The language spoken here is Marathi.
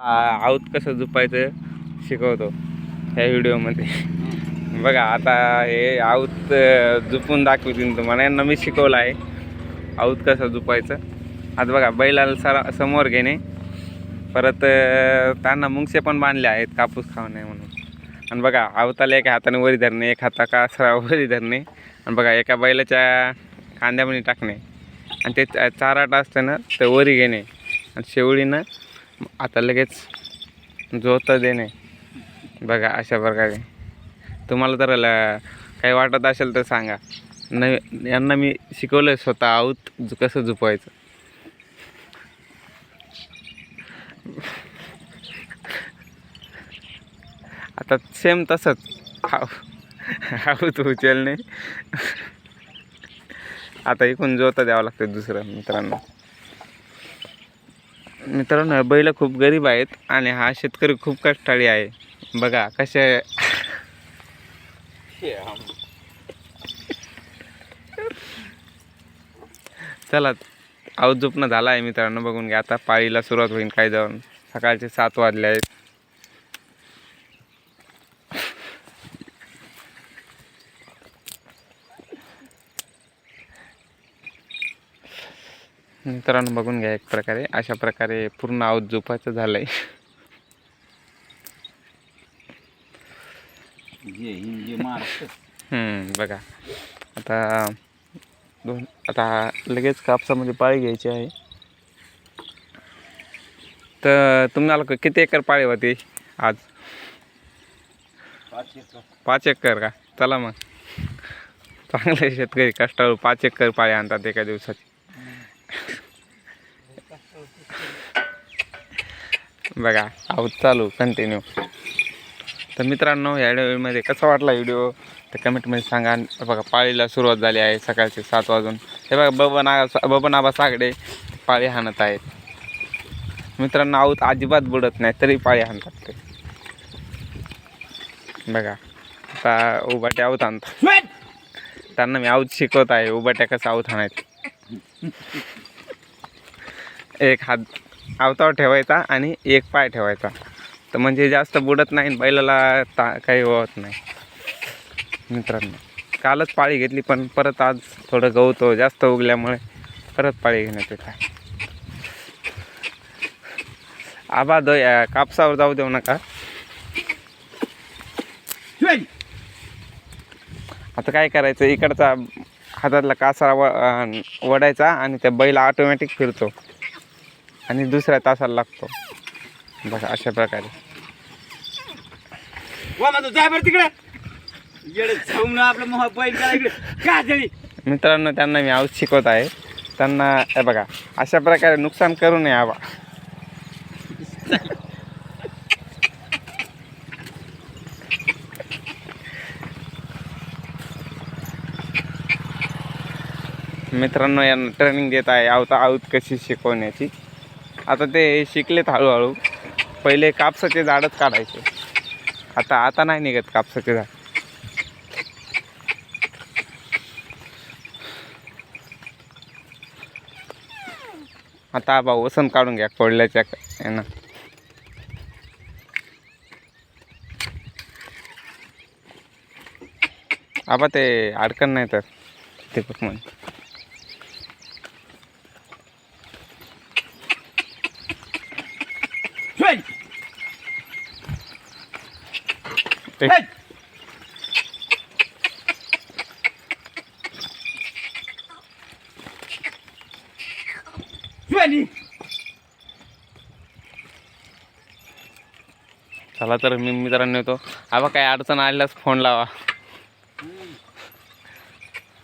आऊत कसं झुपायचं शिकवतो ह्या व्हिडिओमध्ये. बघा आता हे आऊत झुपून दाखवतील तुम्हाला. यांना मी शिकवलं आहे. आऊत कसं झुपायचं. आता बघा बैलाला सरा समोर घेणे. परत त्यांना मुंगसे पण बांधले आहेत कापूस खाऊ नये म्हणून. आणि बघा आवताला एका हाताने वरी धरणे एक हाता का सरा वरी धरणे. आणि बघा एका बैलाच्या कांद्यामध्ये टाकणे. आणि ते चाराटा चाराट असतं ना ते वरी घेणे. आणि शेवळीनं आता लगेच जोत देणे. बघा अशा प्रकारे. तुम्हाला तर काही वाटत असेल तर सांगा. न यांना मी शिकवलं आहे स्वतः आऊत कसं झुपवायचं. आता सेम तसंच. आऊत उचलणे. आता इकून जोता द्यावं लागतं दुसरं मित्रांनो. मित्रांनो बैल खूप गरीब आहेत आणि हा शेतकरी खूप कष्टाळी आहे. बघा कसे चला आऊत झोपणं झाला आहे मित्रांनो बघून घ्या. आता पाळीला सुरुवात होईल काय जाऊन. सकाळचे सात वाजले आहेत. मित्रांनो बघून घ्या एक प्रकारे. अशा प्रकारे पूर्ण आऊत झोपायचं झालं आहे बघा. आता दोन आता लगेच कापसामध्ये पाळी घ्यायची आहे. तर तुम्हाला किती एकर पाळी होती आज? पाच एकर. का? चला मग. चांगले शेतकरी. कष्टाळू पाच एकर पाळी आणतात एका दिवसाची बघा आहोत चालू कंटिन्यू तर मित्रांनो या व्हिडिओमध्ये कसा वाटला व्हिडिओ तर कमेंटमध्ये सांगा. बघा पाळीला सुरुवात झाली आहे सकाळचे सात वाजून. हे बघा बबन आ बबन आबा सागडे पाळी हाणत आहेत. मित्रांनो आऊत अजिबात बुडत नाही तरी पाळी हाणतात ते. बघा आता उभाट्या आऊत आणतात. त्यांना मी आऊत शिकवत आहे उभाट्या कसं आऊत हाणायचं. एक हात आवतावर ठेवायचा आणि एक पाय ठेवायचा. तर म्हणजे जास्त बुडत नाही आणि बैलाला ता काही होत नाही. मित्रांनो कालच पाळी घेतली पण परत आज थोडं गवतो जास्त उगल्यामुळे परत पाळी घेण्यात येत आहे. आबा दो या कापसावर जाऊ देऊ नका. आता काय करायचं? इकडचा हातातला कासारा व वडायचा आणि त्या बैल ऑटोमॅटिक फिरतो. आणि दुसऱ्या तासाला लागतो. बघा अशा प्रकारे. जाय बरं तिकडे. आपलं बैल मित्रांनो त्यांना मी आऊत शिकवत आहे. त्यांना हे बघा अशा प्रकारे नुकसान करू नये आबा. मित्रांनो यांना ट्रेनिंग देत आहे. आवता आऊत कशी शिकवण्याची आता ते शिकलेत हळूहळू. पहिले कापसाचे झाडच काढायचे. आता आता नाही निघत कापसाचे झाड. आता भाऊ वसन काढून घ्या कोडल्याच्या यानं. आबा ते अडकण नाही तर. ते बघ म्हण चल ते चल चल चला तर मी मित्रांनो येतो. आबा काय अडचण आल्यास फोन लावा.